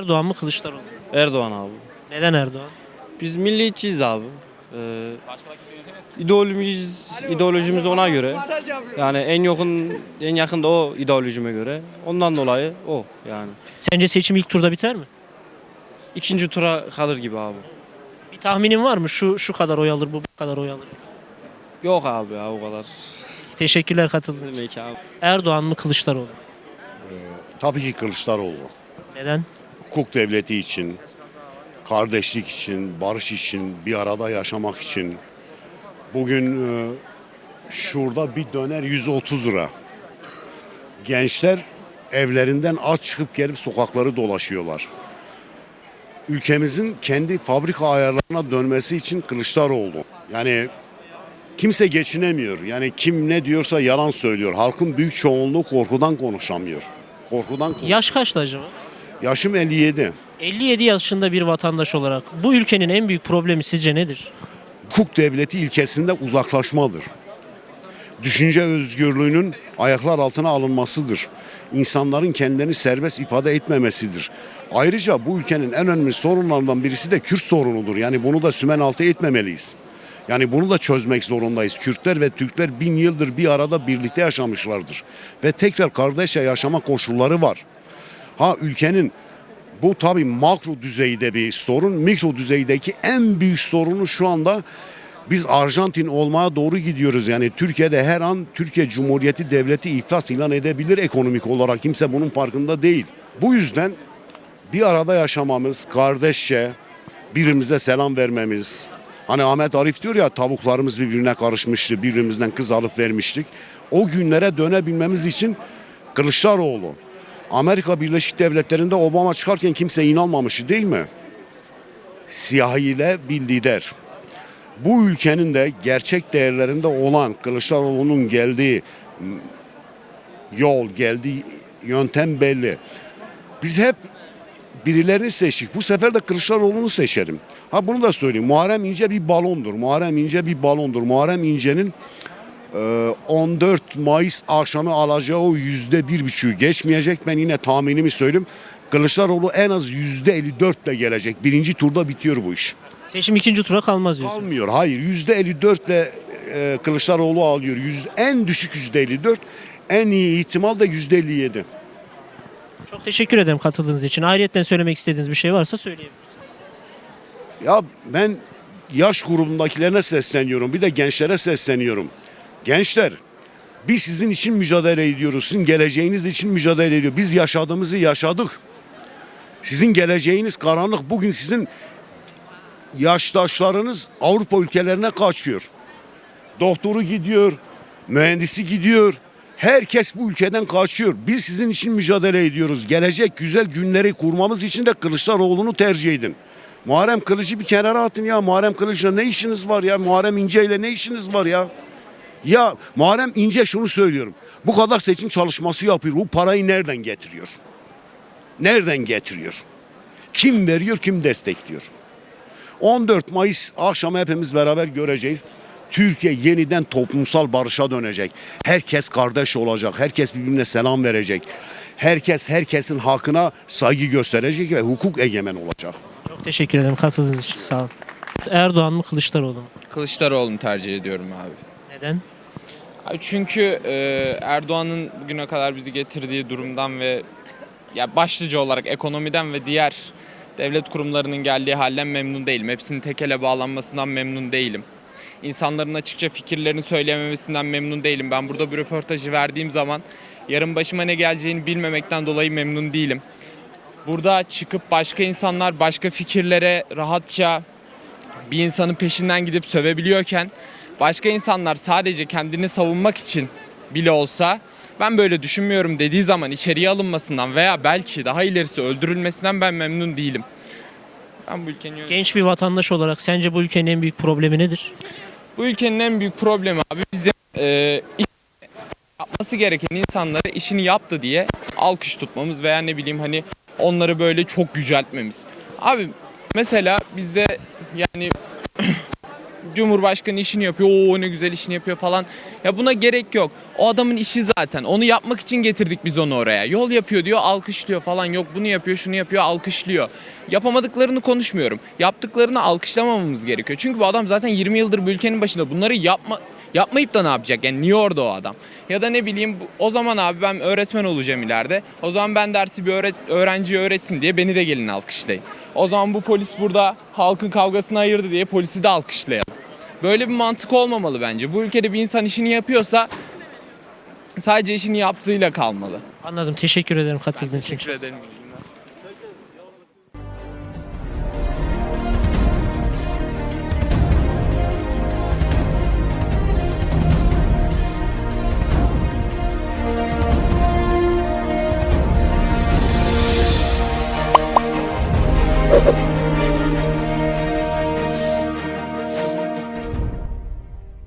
Erdoğan mı Kılıçdaroğlu mu? Erdoğan abi. Neden Erdoğan? Biz milliyetçiyiz abi. Ee, ideolojimiz, ideolojimiz ona göre. Yani en yakın en yakın da o ideolojime göre. Ondan dolayı o yani. Sence seçim ilk turda biter mi? İkinci tura kalır gibi abi. Bir tahminin var mı? Şu şu kadar oy alır, bu bu kadar oy alır. Yok abi ya o kadar. Teşekkürler katıldığın için. Demek ki abi. Erdoğan mı Kılıçdaroğlu mu? Tabii ki Kılıçdaroğlu. Neden? Hukuk devleti için, kardeşlik için, barış için, bir arada yaşamak için. Bugün e, şurada bir döner 130 lira. Gençler evlerinden aç çıkıp gelip sokakları dolaşıyorlar. Ülkemizin kendi fabrika ayarlarına dönmesi için Kılıçdaroğlu. Yani kimse geçinemiyor. Yani kim ne diyorsa yalan söylüyor. Halkın büyük çoğunluğu korkudan konuşamıyor. Korkudan konuşamıyor. Yaş kaçtı acaba? Yaşım 57. 57 yaşında bir vatandaş olarak bu ülkenin en büyük problemi sizce nedir? Hukuk devleti ilkesinde uzaklaşmadır. Düşünce özgürlüğünün ayaklar altına alınmasıdır. İnsanların kendilerini serbest ifade etmemesidir. Ayrıca bu ülkenin en önemli sorunlarından birisi de Kürt sorunudur. Yani bunu da sümen altı etmemeliyiz. Yani bunu da çözmek zorundayız. Kürtler ve Türkler bin yıldır bir arada birlikte yaşamışlardır. Ve tekrar kardeşçe yaşama koşulları var. Ha ülkenin bu tabii makro düzeyde bir sorun. Mikro düzeydeki en büyük sorunu şu anda biz Arjantin olmaya doğru gidiyoruz. Yani Türkiye'de her an Türkiye Cumhuriyeti Devleti iflas ilan edebilir ekonomik olarak. Kimse bunun farkında değil. Bu yüzden bir arada yaşamamız, kardeşçe birbirimize selam vermemiz. Hani Ahmet Arif diyor ya tavuklarımız birbirine karışmıştı, birbirimizden kız alıp vermiştik. O günlere dönebilmemiz için Kılıçdaroğlu. Amerika Birleşik Devletleri'nde Obama çıkarken kimse inanmamıştı değil mi? Siyahiyle bir lider. Bu ülkenin de gerçek değerlerinde olan Kılıçdaroğlu'nun geldiği yol, geldiği yöntem belli. Biz hep birilerini seçtik. Bu sefer de Kılıçdaroğlu'nu seçerim. Ha bunu da söyleyeyim. Muharrem İnce bir balondur. Muharrem İnce bir balondur. Muharrem İnce'nin 14 Mayıs akşamı alacağı o yüzde bir buçuğu geçmeyecek. Ben yine tahminimi söyleyeyim. Kılıçdaroğlu en az yüzde 54 ile gelecek. Birinci turda bitiyor bu iş. Seçim ikinci tura kalmaz diyorsun. Kalmıyor. Hayır. Yüzde 54 ile e, Kılıçdaroğlu alıyor. Yüz, en düşük yüzde 54. En iyi ihtimal da yüzde 57. Çok teşekkür ederim katıldığınız için. Ayrıyetten söylemek istediğiniz bir şey varsa söyleyebilirsiniz. Ya ben yaş grubundakilerine sesleniyorum. Bir de gençlere sesleniyorum. Gençler biz sizin için mücadele ediyoruz. Sizin geleceğiniz için mücadele ediyor. Biz yaşadığımızı yaşadık. Sizin geleceğiniz karanlık. Bugün sizin yaştaşlarınız Avrupa ülkelerine kaçıyor. Doktoru gidiyor, mühendisi gidiyor. Herkes bu ülkeden kaçıyor. Biz sizin için mücadele ediyoruz. Gelecek güzel günleri kurmamız için de Kılıçdaroğlu'nu tercih edin. Muharrem Kılıç'ı bir kenara atın ya. Muharrem Kılıç'la ne işiniz var ya? Muharrem İnce ile ne işiniz var ya? Ya Muharrem İnce şunu söylüyorum. Bu kadar seçim çalışması yapıyor. Bu parayı nereden getiriyor? Nereden getiriyor? Kim veriyor, kim destekliyor? 14 Mayıs akşamı hepimiz beraber göreceğiz. Türkiye yeniden toplumsal barışa dönecek. Herkes kardeş olacak. Herkes birbirine selam verecek. Herkes herkesin hakkına saygı gösterecek ve hukuk egemen olacak. Çok teşekkür ederim katıldığınız için. Sağ olun. Erdoğan mı Kılıçdaroğlu mu? Kılıçdaroğlu'nu tercih ediyorum abi. Neden? Çünkü e, Erdoğan'ın bugüne kadar bizi getirdiği durumdan ve ya başlıca olarak ekonomiden ve diğer devlet kurumlarının geldiği halden memnun değilim. Hepsinin tekele bağlanmasından memnun değilim. İnsanların açıkça fikirlerini söyleyememesinden memnun değilim. Ben burada bir röportajı verdiğim zaman yarın başıma ne geleceğini bilmemekten dolayı memnun değilim. Burada çıkıp başka insanlar başka fikirlere rahatça bir insanın peşinden gidip sövebiliyorken başka insanlar sadece kendini savunmak için bile olsa ben böyle düşünmüyorum dediği zaman içeriye alınmasından veya belki daha ilerisi öldürülmesinden ben memnun değilim. Ben bu ülkenin Genç bir vatandaş olarak sence bu ülkenin en büyük problemi nedir? bu ülkenin en büyük problemi abi bizim e, iş yapması gereken insanları işini yaptı diye alkış tutmamız veya ne bileyim hani onları böyle çok yüceltmemiz. Abi mesela bizde yani Cumhurbaşkanı işini yapıyor. Oo ne güzel işini yapıyor falan. Ya buna gerek yok. O adamın işi zaten. Onu yapmak için getirdik biz onu oraya. Yol yapıyor diyor, alkışlıyor falan. Yok bunu yapıyor, şunu yapıyor, alkışlıyor. Yapamadıklarını konuşmuyorum. Yaptıklarını alkışlamamamız gerekiyor. Çünkü bu adam zaten 20 yıldır bu ülkenin başında. Bunları yapma Yapmayıp da ne yapacak? Yani niye orada o adam? Ya da ne bileyim o zaman abi ben öğretmen olacağım ileride. O zaman ben dersi bir öğret öğrenciye öğrettim diye beni de gelin alkışlayın. O zaman bu polis burada halkın kavgasını ayırdı diye polisi de alkışlayalım. Böyle bir mantık olmamalı bence. Bu ülkede bir insan işini yapıyorsa sadece işini yaptığıyla kalmalı. Anladım. Teşekkür ederim katıldığın için. Teşekkür ederim.